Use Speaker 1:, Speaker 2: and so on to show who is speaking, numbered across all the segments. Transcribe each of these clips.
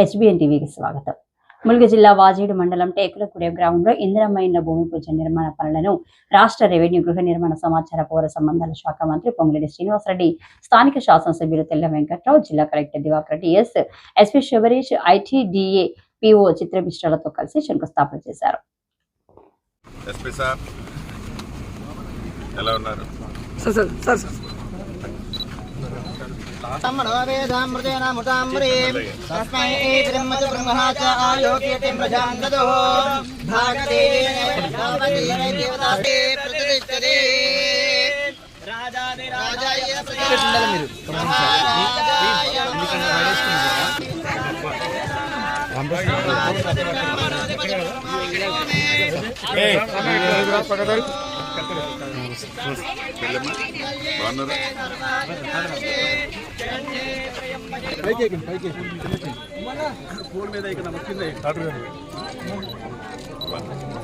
Speaker 1: HBN టీవీకి స్వాగతం. ములుగు జిల్లా వాజేడు మండలం టేకులగూడెం గ్రామంలో ఇందిరమ్మ ఇండ్ల భూమి పూజ నిర్మాణ పనులను రాష్ట్ర రెవెన్యూ గృహ నిర్మాణ సమాచార పౌర సంబంధాల శాఖ మంత్రి పొంగులేటి శ్రీనివాసరెడ్డి స్థానిక శాసనసభ్యులు తెల్ల వెంకట్రావు జిల్లా collector Divakar Reddy S SP Sivareesh ITDA PO చిత్రమిశ్రాలతో కలిసి శంకుస్థాపన చేశారు.
Speaker 2: ఎస్పీ సార్ ఎలా ఉన్నారు
Speaker 3: తమ్మనోవేదామృతేనామృతామృతీం తస్మై బ్రహ్మ చ బ్రహ్మణా చ ఆలోక్యతే ప్రజాం దదో భాగతే దేవతాస్తే రాజాది రాజాయ
Speaker 2: చెల్లెమ్మ బాగున్నారా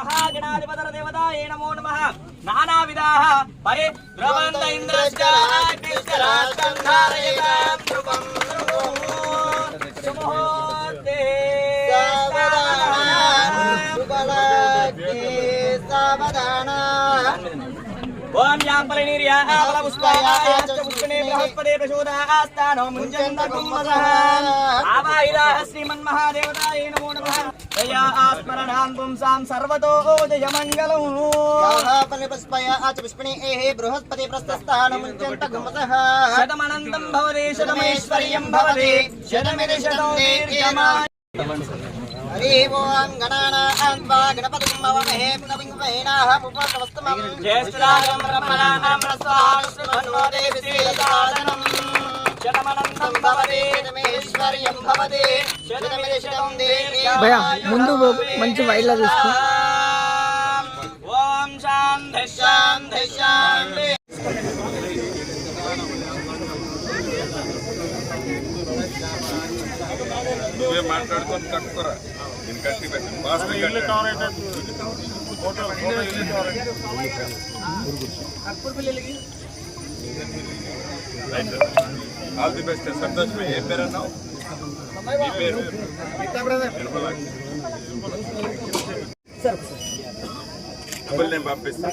Speaker 4: ఆవాహితాః శ్రీమన్మహాగణాధిపతర దేవతాయే నమో నమః. నానావిధాः పరే ద్రవంత ఇంద్రశ్చాగ్నిశ్చరాష్టం ధారయతాం ధ్రువం. సుముహూర్తే ఓం యాపల నిర్యా ఆపల పుష్పాయ పుష్పనే బృహస్పతే ప్రచోదయాస్తానో ముంజంత కుంభసః ఆవాహిరాః శ్రీమన్మహాదేవతాయే నమో నమః. దయా ఆస్మరణాం పుంసాం సర్వతో జయమంగళం.
Speaker 3: బృహస్పతి ప్రస్థానముంచంత గుమసః.
Speaker 4: శతమనంతం భవతి శతమైశ్వర్యం భవతి శతమిది శతం దీర్ఘమాయ
Speaker 3: శ్రీసాదనం
Speaker 4: శతమనంతం
Speaker 5: భయ ముందు మంచి వైర్లో తీసుకో.
Speaker 4: ఓం శాంతి శాంతి. శాంతి
Speaker 2: నువ్వే మాట్లాడుకొని కట్టుకోరా. నేను కట్టి పెట్టి boss all the best Santosh భాయ్ ఏం పేరు అన్నావు పేరు. డబ్బులు నేను పంపిస్తాను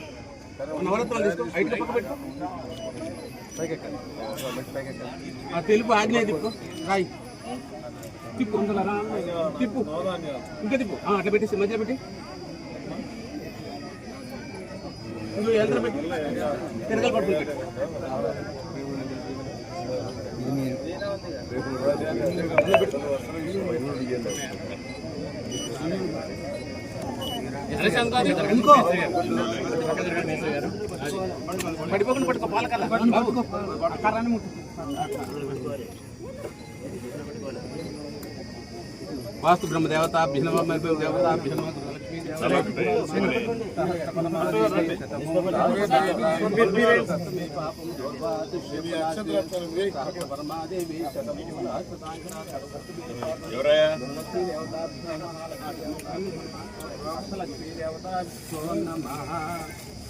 Speaker 2: ఇందాక ఇచ్చినాం కదా ఏం, ఏ ఆ
Speaker 6: తెలుపు ఆగ్నేయ తిప్పు రాయి. తిప్పు. తిప్పు. ఇంకా తిప్పు. అట్లా పెట్టేసి మధ్యలో పెట్టి. నువ్వు ఎంత పెట్టి. తిరగల పట్టుకుని పెట్టు. ఎందుకో? పడిపోకుండా పట్టుకో పాలకల్లా కర్రాన్ని వాస్తు బ్రహ్మదేవత అభ్యనవ దేవత అభ్యనవ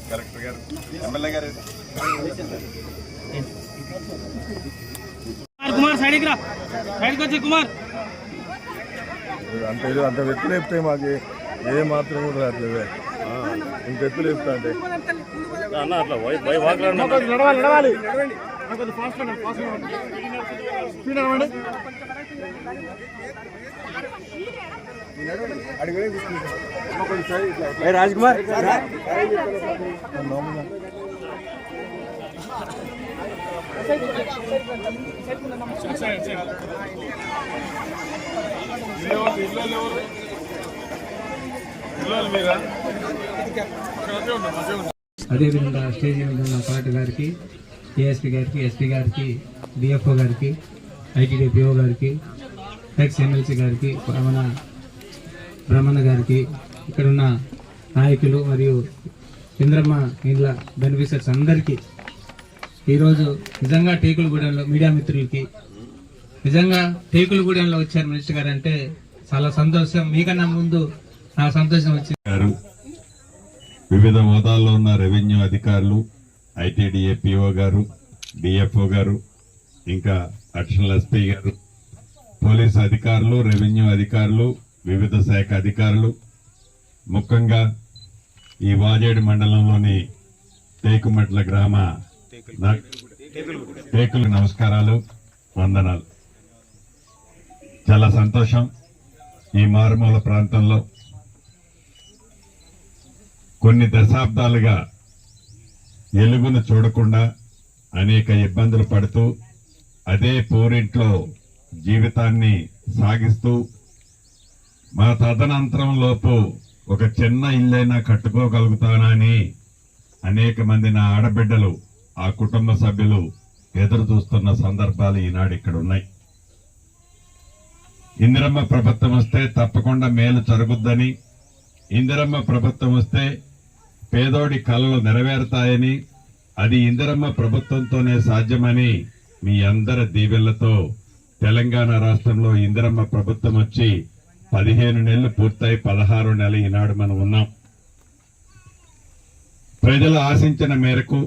Speaker 2: కలెక్టర్ గారు ఎమ్మెల్యే గారు
Speaker 4: కుమార్ సైడ్కి రా సైడ్కి వచ్చి కుమార్
Speaker 7: అంత ఇది- అంత ఎత్తులు చెప్తే మాకు ఏ- మాత్రం కూడా రావట్లేదే ఆ, ఇంత ఎత్తులు చెప్తా అంటే.
Speaker 6: నడవాలి నడవాలి. ఫాస్ట్ ఫాస్ట్ స్పీడ్ నడవండి. రాజ్ కుమార్
Speaker 2: పిల్లలు మీరా అక్కడే ఉన్నారు మంచిగా ఉన్నారు
Speaker 8: అదేవిధంగా స్టేజ్ ఉన్న పార్టీ గారికి ఏఎస్పీ గారికి ఎస్పీ గారికి డిఎఫ్ఓ గారికి ఐటీడీపీఓ గారికి ఎక్స్ ఎమ్మెల్సీ గారికి రమణ బ్రహ్మణ గారికి ఇక్కడ ఉన్న నాయకులు మరియు ఇంద్రమ్మ ఇండ్ల బెనిఫిషర్స్ అందరికీ ఈరోజు నిజంగా టేకులగూడెంలో మీడియా మిత్రులకి నిజంగా టేకులగూడెంలో వచ్చారు మినిస్టర్ గారు అంటే చాలా సంతోషం. మీకన్నా ముందు నా సంతోషం వచ్చింది.
Speaker 2: వివిధ హోదాల్లో ఉన్న రెవెన్యూ అధికారులు ఐటీడీఏ పిఓ గారు డిఎఫ్ఓ గారు ఇంకా అడిషనల్ ఎస్పీ గారు పోలీస్ అధికారులు రెవెన్యూ అధికారులు వివిధ శాఖ అధికారులు ముఖ్యంగా ఈ వాజేడు మండలంలోని టేకుమెట్ల గ్రామ టేకులు నమస్కారాలు వందనాలు. చాలా సంతోషం ఈ మారుమూల ప్రాంతంలో. కొన్ని దశాబ్దాలుగా ఎలుగును చూడకుండా అనేక ఇబ్బందులు పడుతూ అదే పూరింట్లో జీవితాన్ని సాగిస్తూ మా తదనంతరం లోపు ఒక చిన్న ఇల్లైనా కట్టుకోగలుగుతానని అనేక మంది నా ఆడబిడ్డలు ఆ కుటుంబ సభ్యులు ఎదురు చూస్తున్న సందర్భాలు ఈనాడు ఇక్కడ ఉన్నాయి. ఇందిరమ్మ ప్రభుత్వం వస్తే తప్పకుండా మేలు జరుగుద్దని ఇందిరమ్మ ప్రభుత్వం వస్తే పేదోడి కళలు నెరవేరుతాయని అది ఇందిరమ్మ ప్రభుత్వంతోనే సాధ్యమని మీ అందరి దీవెళ్ళతో తెలంగాణ రాష్ట్రంలో ఇందిరమ్మ ప్రభుత్వం వచ్చి పదిహేను నెలలు పూర్తయి పదహారు నెల ఈనాడు మనం ఉన్నాం. ప్రజలు ఆశించిన మేరకు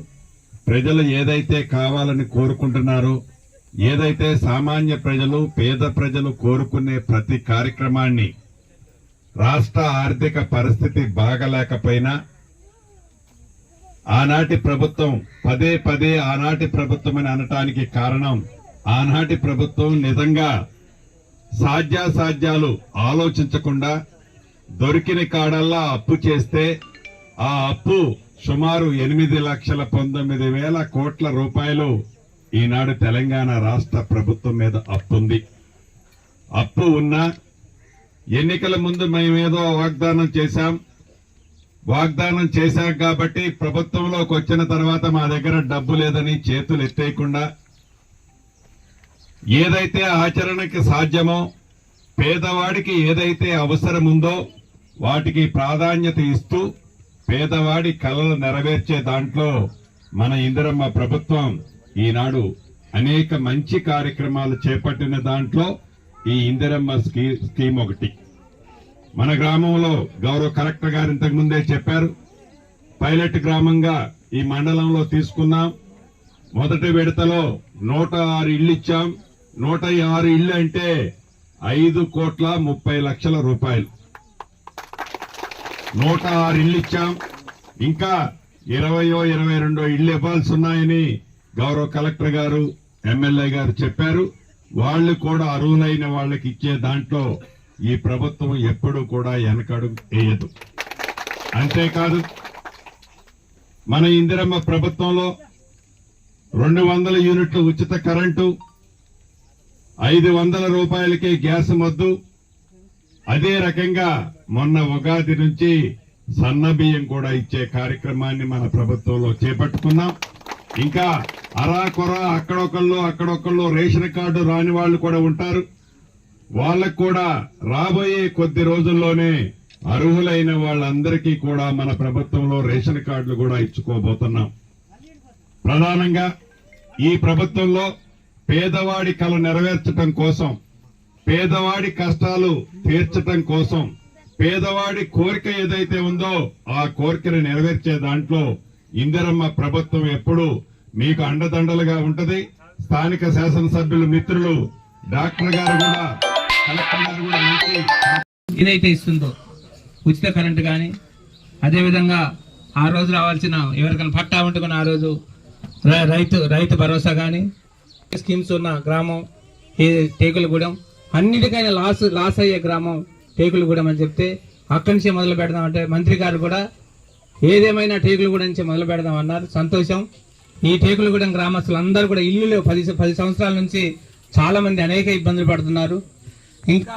Speaker 2: ప్రజలు ఏదైతే కావాలని కోరుకుంటున్నారో ఏదైతే సామాన్య ప్రజలు పేద ప్రజలు కోరుకునే ప్రతి కార్యక్రమాన్ని రాష్ట్ర ఆర్థిక పరిస్థితి బాగలేకపోయినా ఆనాటి ప్రభుత్వం పదే పదే ఆనాటి ప్రభుత్వం అని అనటానికి కారణం ఆనాటి ప్రభుత్వం నిజంగా సాధ్యాసాధ్యాలు ఆలోచించకుండా దొరికిన కాడల్లా అప్పు చేస్తే ఆ అప్పు సుమారు ఎనిమిది లక్షల పంతొమ్మిది వేల కోట్ల రూపాయలు ఈనాడు తెలంగాణ రాష్ట్ర ప్రభుత్వం మీద అప్పుంది. అప్పు ఉన్నా ఎన్నికల ముందు మేమేదో వాగ్దానం చేశాం వాగ్దానం చేశాం కాబట్టి ప్రభుత్వంలోకి వచ్చిన తర్వాత మా దగ్గర డబ్బు లేదని చేతులు ఎత్తేయకుండా ఏదైతే ఆచరణకి సాధ్యమో పేదవాడికి ఏదైతే అవసరం ఉందో వాటికి ప్రాధాన్యత ఇస్తూ పేదవాడి కళలు నెరవేర్చే దాంట్లో మన ఇందిరమ్మ ప్రభుత్వం ఈనాడు అనేక మంచి కార్యక్రమాలు చేపట్టిన దాంట్లో ఈ ఇందిరమ్మ స్కీ స్కీమ్ ఒకటి. మన గ్రామంలో గౌరవ కలెక్టర్ గారు ఇంతకు ముందే చెప్పారు పైలట్ గ్రామంగా ఈ మండలంలో తీసుకున్నాం. మొదటి విడతలో నూట ఆరు ఇళ్ళు ఇచ్చాం. నూట ఆరు ఇళ్ళు అంటే ఐదు కోట్ల ముప్పై లక్షల రూపాయలు. నూట ఆరు ఇళ్ళు ఇచ్చాం. ఇంకా ఇరవయో ఇరవై రెండో ఇళ్ళు ఇవ్వాల్సి ఉన్నాయని గౌరవ కలెక్టర్ గారు ఎమ్మెల్యే గారు చెప్పారు. వాళ్ళు కూడా అర్హులైన వాళ్ళకి ఇచ్చే దాంట్లో ఈ ప్రభుత్వం ఎప్పుడూ కూడా వెనకడు వేయదు. అంతేకాదు మన ఇందిరమ్మ ప్రభుత్వంలో రెండు వందల యూనిట్లు ఉచిత కరెంటు ఐదు వందల రూపాయలకే గ్యాస్ మద్దు. అదే రకంగా మొన్న ఉగాది నుంచి సన్న బియ్యం కూడా ఇచ్చే కార్యక్రమాన్ని మన ప్రభుత్వంలో చేపట్టుకున్నాం. ఇంకా అరాకొర అక్కడొకళ్ళు అక్కడొకళ్ళు రేషన్ కార్డు రాని వాళ్ళు కూడా ఉంటారు. వాళ్ళకు కూడా రాబోయే కొద్ది రోజుల్లోనే అర్హులైన వాళ్ళందరికీ కూడా మన ప్రభుత్వంలో రేషన్ కార్డులు కూడా ఇచ్చుకోబోతున్నాం. ప్రధానంగా ఈ ప్రభుత్వంలో పేదవాడి కళ నెరవేర్చటం కోసం పేదవాడి కష్టాలు తీర్చటం కోసం పేదవాడి కోరిక ఏదైతే ఉందో ఆ కోరికను నెరవేర్చే దాంట్లో ఇందిరమ్మ ప్రభుత్వం ఎప్పుడు మీకు అండదండలుగా ఉంటది. స్థానిక శాసనసభ్యులు మిత్రులు డాక్టర్ గారు కూడా కలెక్టర్ గారు కూడా మంచి
Speaker 8: ఏదైతే ఇస్తుందో ఉచిత కరెంటు కానీ అదేవిధంగా ఆ రోజు రావాల్సిన ఎవరికైనా పట్టా ఉంటుకున్న ఆ రోజు రైతు రైతు భరోసా కానీ స్కీమ్స్ ఉన్న గ్రామం ఏ టేకులగూడెం అన్నిటికైనా లాస్ లాస్ అయ్యే గ్రామం టేకులగూడెం అని చెప్తే అక్కడి నుంచే మొదలు పెడదాం అంటే మంత్రి గారు కూడా ఏదేమైనా టేకులగూడెం నుంచి మొదలు పెడదాం అన్నారు. సంతోషం. ఈ టేకులగూడెం గ్రామస్తులు అందరూ కూడా ఇల్లు పది పది సంవత్సరాల నుంచి చాలామంది అనేక ఇబ్బందులు పడుతున్నారు. ఇంకా